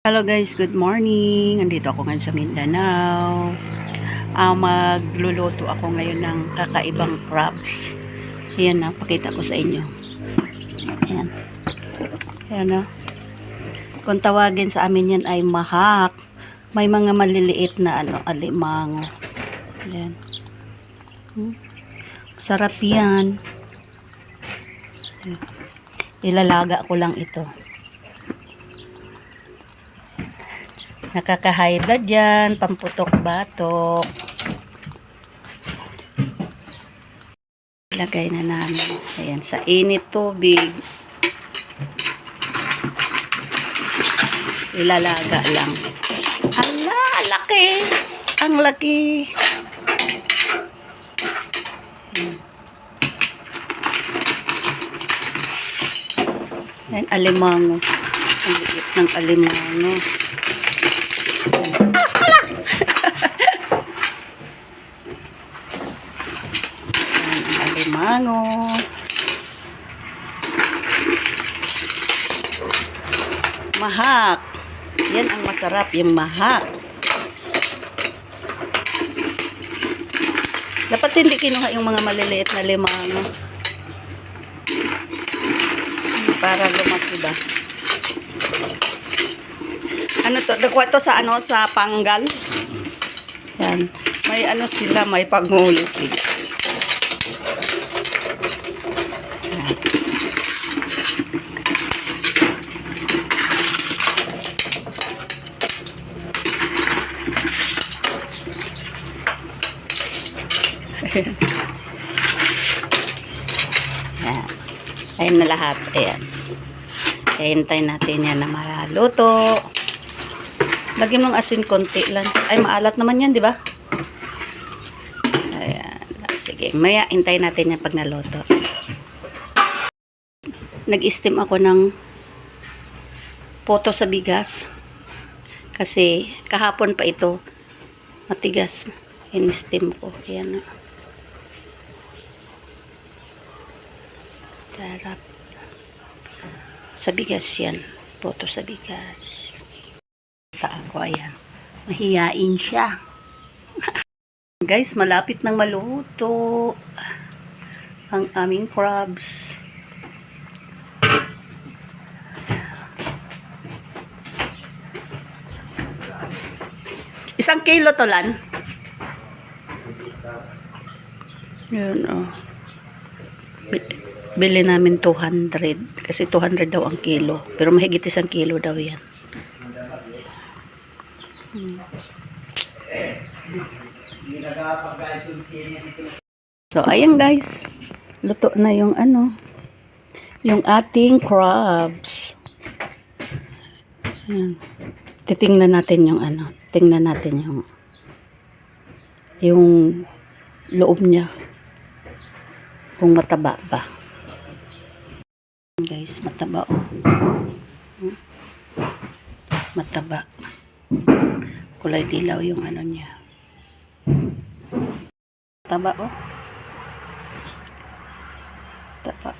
Hello guys, good morning. Andito ako ngayon sa Mindanao. Ah, magluluto ako ngayon ng kakaibang crabs. Ayan na, pakita ko sa inyo. Ayan. Ayan na. Kung tawagin sa amin yan ay mahak. May mga maliliit na ano, alimango. Ayan. Hmm. Sarap yan. Ilalaga ko lang ito. Nakaka-high blood yan, pamputok batok. Ilagay na namin. Ayan, sa init tubig. Ilalaga lang. Hala, laki. Ang laki. Ayan, alimango. Ang liit ng alimango. Alimango. Mahak. Yan ang masarap, yung mahak. Dapat hindi kinuha yung mga maliliit na limango. Para lumaki ba? Ano to? Nakuha to sa ano? Sa panggal? Yan. May ano sila, may pagmuli sila. Yan. Yan. Ayan na lahat. Ayan. Hintay natin yan na maluto. Lagyan mo ng asin konti lang. Ay, maalat naman yan, di ba? Ayan. Sige. Maya, hintay natin yan pag naluto. Nag-steam ako ng poto sa bigas. Kasi kahapon pa ito matigas. In-steam ko. Ayan na. Sarap. Sa bigas yan. Poto sa bigas. Ta ako, ayan. Mahiyain siya. Guys, malapit nang maluto ang aming crabs. Isang kilo to lan. Yun, oh. Bi- Bili namin 200. Kasi 200 daw ang kilo. Pero mahigit isang kilo daw yan. So, ayan guys. Luto na yung ano. Yung ating crabs. Ayan. Titingnan natin yung ano. Tingnan natin yung yung loob niya. Kung mataba ba. Guys, mataba oh. Mataba. Kulay dilaw yung ano niya. Taba oh. Taba.